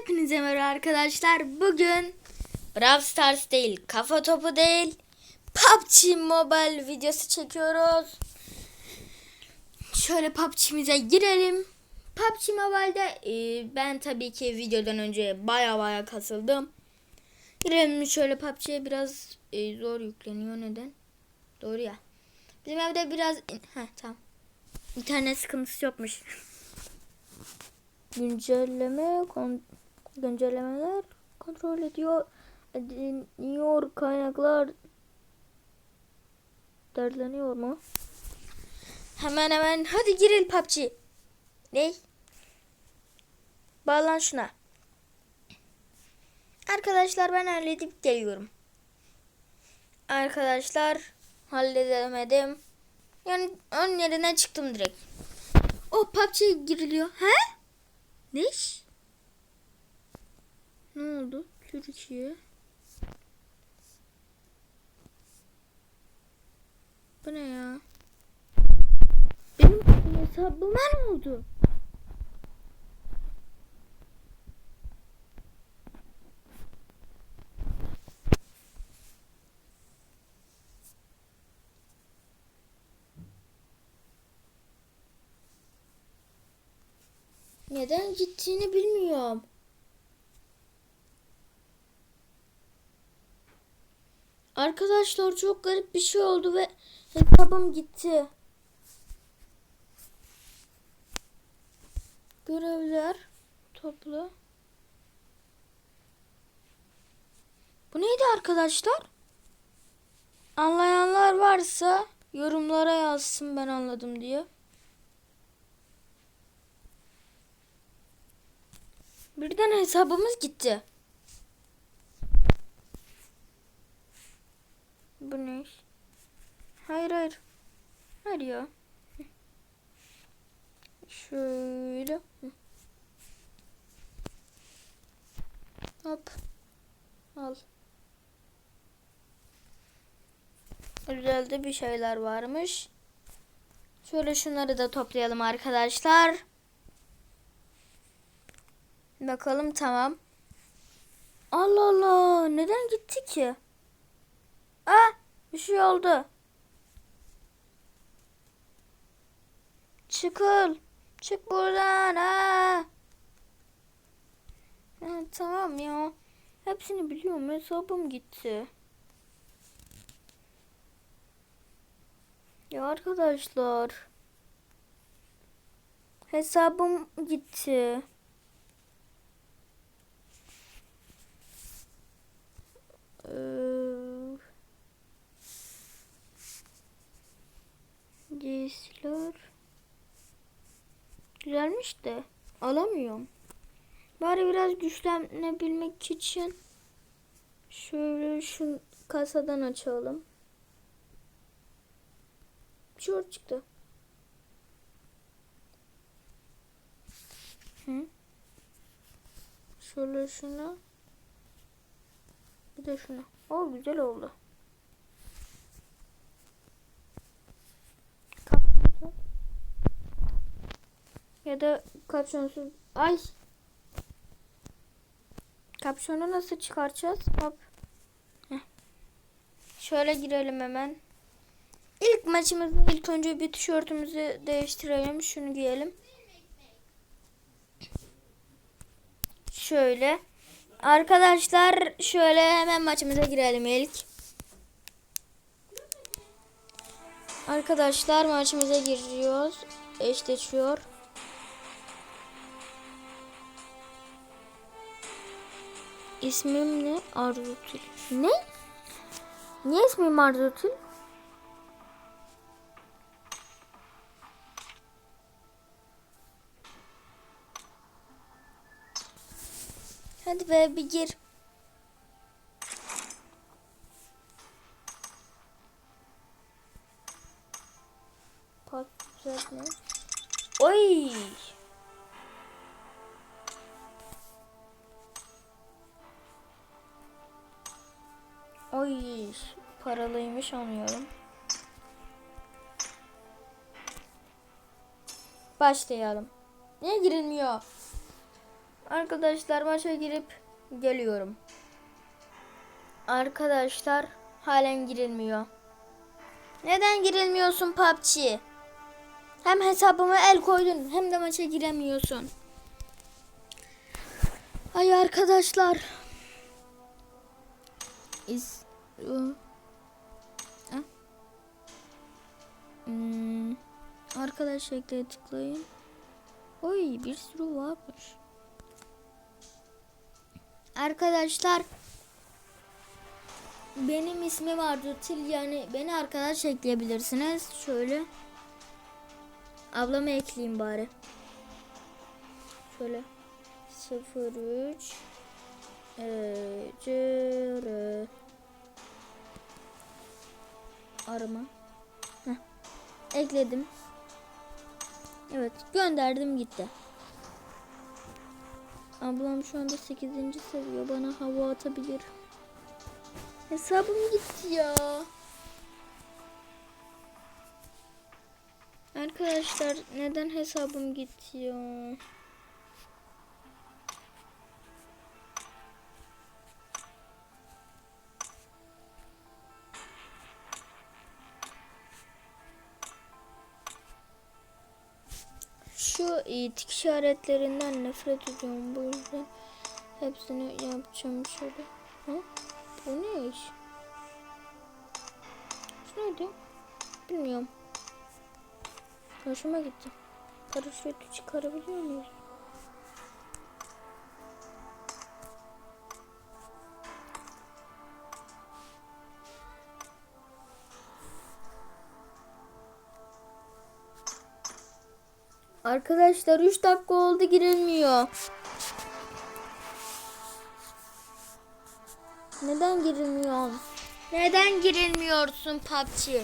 Hepinize merhaba arkadaşlar. Bugün Brawl Stars değil, kafa topu değil, PUBG Mobile videosu çekiyoruz. Şöyle PUBG'mize girelim. PUBG Mobile'de e, ben tabii ki videodan önce baya baya kasıldım. Girelim şöyle PUBG'ye biraz e, zor yükleniyor. Neden? Doğru ya. Bizim evde biraz... Heh tamam. İnternet sıkıntısı yokmuş. Güncelleme kon, güncellemeler kontrol ediyor ediniyor kaynaklar derleniyor mu? Hemen hemen hadi girelim PUBG. Ne? Bağlan şuna. Arkadaşlar ben halledip geliyorum. Arkadaşlar halledemedim. Yani onun yerine çıktım direkt. O PUBG'ye giriliyor. He? Ne iş? Ne oldu? Türkiye. Bu ne ya? Benim hesabıma ne oldu? Neden gittiğini bilmiyorum. Arkadaşlar çok garip bir şey oldu ve hesabım gitti. Görevler topla. Bu neydi arkadaşlar? Anlayanlar varsa yorumlara yazsın ben anladım diye. Birden hesabımız gitti. Bu ne? Hayır hayır. Hayır ya. Şöyle. Hop. Al. Güzelde bir şeyler varmış. Şöyle şunları da toplayalım arkadaşlar. Bakalım tamam. Allah Allah. Neden gitti ki? Ah bir şey oldu. Çıkıl. Çık buradan. Ha. Ha, tamam ya. Hepsini biliyorum. Hesabım gitti. Ya arkadaşlar. Hesabım gitti. Ee, Giysiler. Güzelmiş de alamıyorum. Bari biraz güçlenebilmek için şöyle şu kasadan açalım. Şort çıktı. Hı? Şöyle şuna. Bir de şuna. O güzel oldu. Kapşonsuz. Ya da kapşonsuz. Ay. Kapşonu nasıl çıkaracağız? Hop. Heh. Şöyle girelim hemen. İlk maçımızda ilk önce bir tişörtümüzü değiştirelim. Şunu giyelim. Şöyle. Arkadaşlar şöyle hemen maçımıza girelim ilk. Arkadaşlar maçımıza giriyoruz. Eşleşiyor. İsmim ne? Arzutul. Ne? Niye ismim Arzutul? Hadi be bir gir. Oy! Paralıymış anlıyorum. Başlayalım. Niye girilmiyor? Arkadaşlar maça girip geliyorum. Arkadaşlar halen girilmiyor. Neden girilmiyorsun PUBG? Hem hesabıma el koydun hem de maça giremiyorsun. Ay arkadaşlar. Ha? Hmm. Arkadaş ekle tıklayın. Oy bir sürü varmış. Arkadaşlar benim ismim Arzu Til yani beni arkadaş ekleyebilirsiniz. Şöyle ablamı ekleyeyim bari. Şöyle 03 e, arama. Heh. Ekledim. Evet gönderdim gitti. Ablam şu anda 8. seviyor. Bana hava atabilir. Hesabım gitti ya. Arkadaşlar neden hesabım gitti ya? E, işaretlerinden nefret ediyorum bu yüzden hepsini yapacağım şöyle. Ha? Bu ne iş? Şu neydi? Bilmiyorum. Hoşuma gitti. Paraşütü çıkarabiliyor muyuz? Arkadaşlar 3 dakika oldu girilmiyor. Neden girilmiyor? Neden girilmiyorsun PUBG?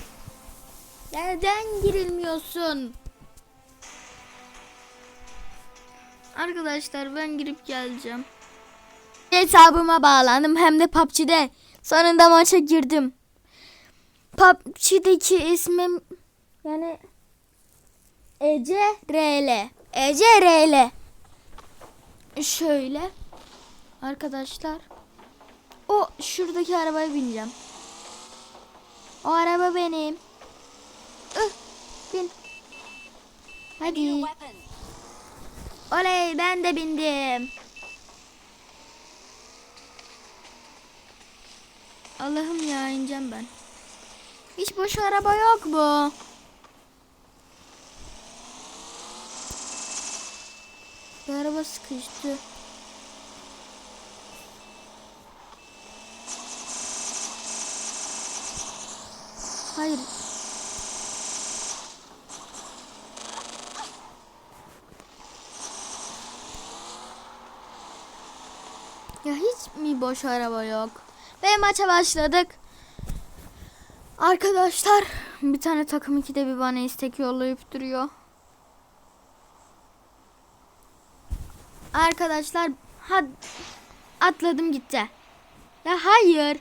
Neden girilmiyorsun? Arkadaşlar ben girip geleceğim. Hesabıma bağlandım hem de PUBG'de. Sonunda maça girdim. PUBG'deki ismim yani Ece RL. Ece RL. Şöyle. Arkadaşlar. O şuradaki arabaya bineceğim. O araba benim. Ih, bin. Hadi. Oley ben de bindim. Allah'ım ya ineceğim ben. Hiç boş araba yok mu? Araba sıkıştı. Hayır. Ya hiç mi boş araba yok? Ve maça başladık. Arkadaşlar bir tane takım ikide bir bana istek yollayıp duruyor. Arkadaşlar had atladım gitti. Ya hayır.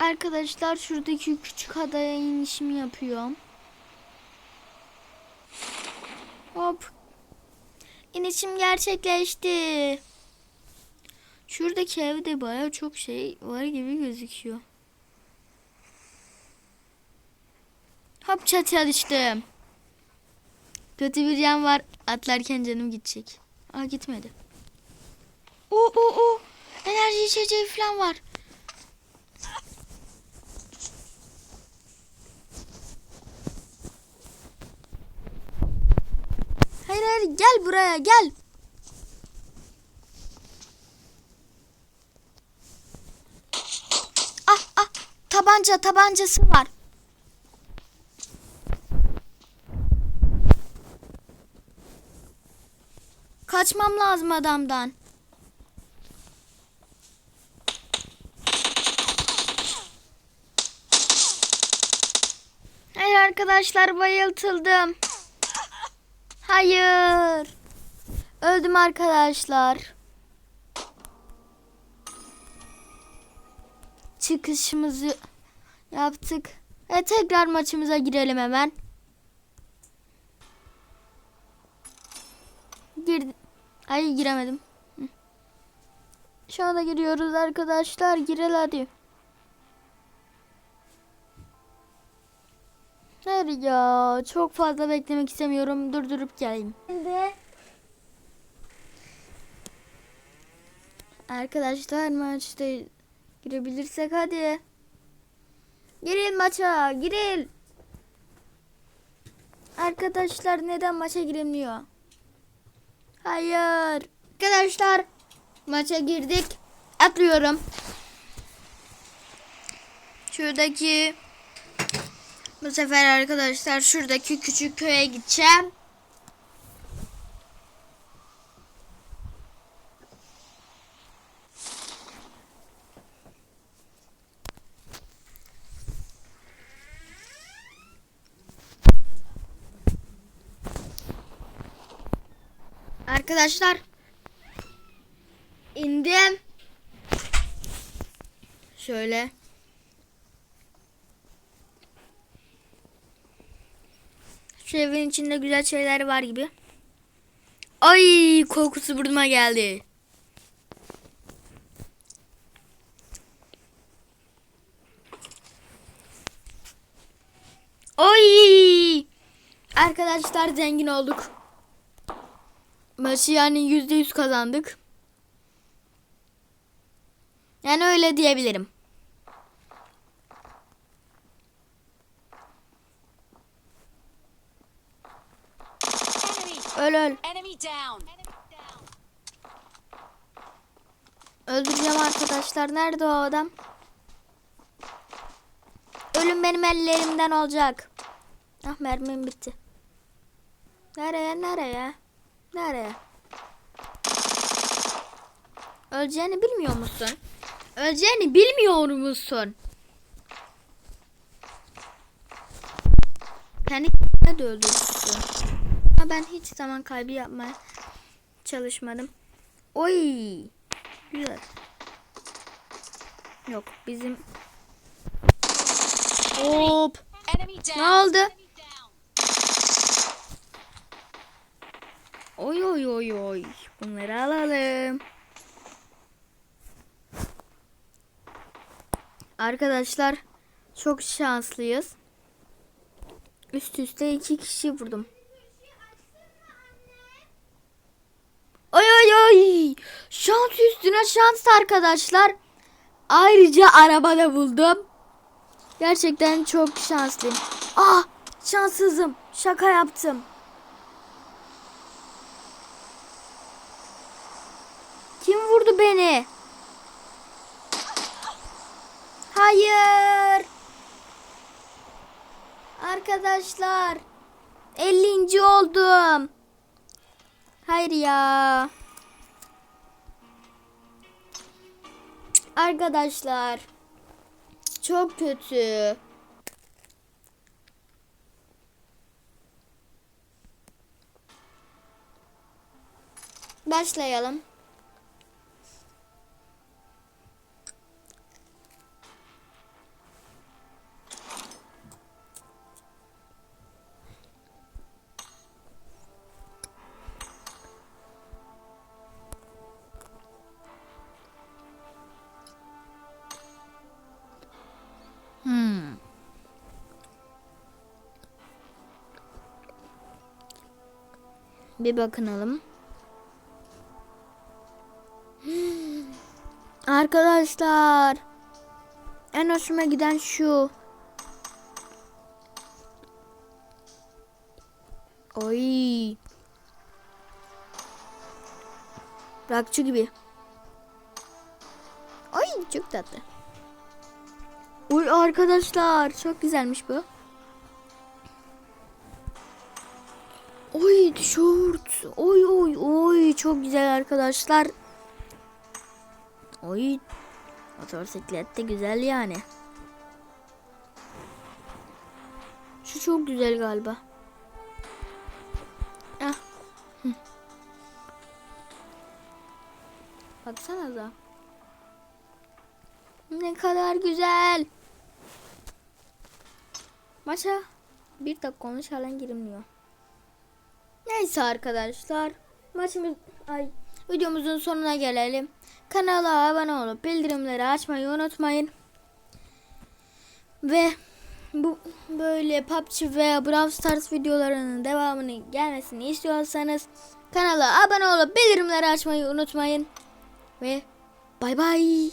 Arkadaşlar şuradaki küçük adaya inişimi yapıyorum. Hop. İnişim gerçekleşti. Şuradaki evde baya çok şey var gibi gözüküyor. Çatıya düştüm. Kötü bir yan var. Atlarken canım gidecek. Aa gitmedi. Oo oo oo. Enerji içeceği falan var. Hayır hayır gel buraya gel. Ah ah tabanca tabancası var. Kaçmam lazım adamdan. Hayır arkadaşlar bayıltıldım. Hayır. Öldüm arkadaşlar. Çıkışımızı yaptık. E tekrar maçımıza girelim hemen. Gir. Ay giremedim. Şu anda giriyoruz arkadaşlar. Girel hadi. Hayır ya. Çok fazla beklemek istemiyorum. Durdurup geleyim. Şimdi Arkadaşlar maçta girebilirsek hadi. Girin maça, girin. Arkadaşlar neden maça girilmiyor? Hayır. Arkadaşlar maça girdik. Atlıyorum. Şuradaki bu sefer arkadaşlar şuradaki küçük köye gideceğim. Arkadaşlar indim. Şöyle. Şu evin içinde güzel şeyler var gibi. Ay kokusu burnuma geldi. Oy! Arkadaşlar zengin olduk. Maçı yani yüzde yüz kazandık. Yani öyle diyebilirim. Öl öl. Öldüreceğim arkadaşlar. Nerede o adam? Ölüm benim ellerimden olacak. Ah mermim bitti. Nereye nereye? Nereye? Öleceğini bilmiyor musun? Öleceğini bilmiyor musun? Kendine de öldürürsün. Ama ben hiç zaman kaybı yapmaya çalışmadım. Oy. Güzel. Yok bizim Hop. Ne oldu? Oy oy oy oy. Bunları alalım. Arkadaşlar çok şanslıyız. Üst üste iki kişi vurdum. Ay ay ay. Şans üstüne şans arkadaşlar. Ayrıca arabada buldum. Gerçekten çok şanslıyım. Ah şanssızım. Şaka yaptım. Beni? Hayır. Arkadaşlar. 50. oldum. Hayır ya. Arkadaşlar. Çok kötü. Başlayalım. Bir bakınalım. Arkadaşlar. En hoşuma giden şu. Oy. Rakçı gibi. Ay çok tatlı. Uy arkadaşlar çok güzelmiş bu. Oy tişört. Oy oy oy çok güzel arkadaşlar. Oy motosiklet de güzel yani. Şu çok güzel galiba. Ah. Hı. Baksanıza. Ne kadar güzel. Maça bir dakika olmuş halen girilmiyor. Neyse arkadaşlar. Maçımız ay videomuzun sonuna gelelim. Kanala abone olup bildirimleri açmayı unutmayın. Ve bu böyle PUBG veya Brawl Stars videolarının devamını gelmesini istiyorsanız kanala abone olup bildirimleri açmayı unutmayın. Ve bay bay.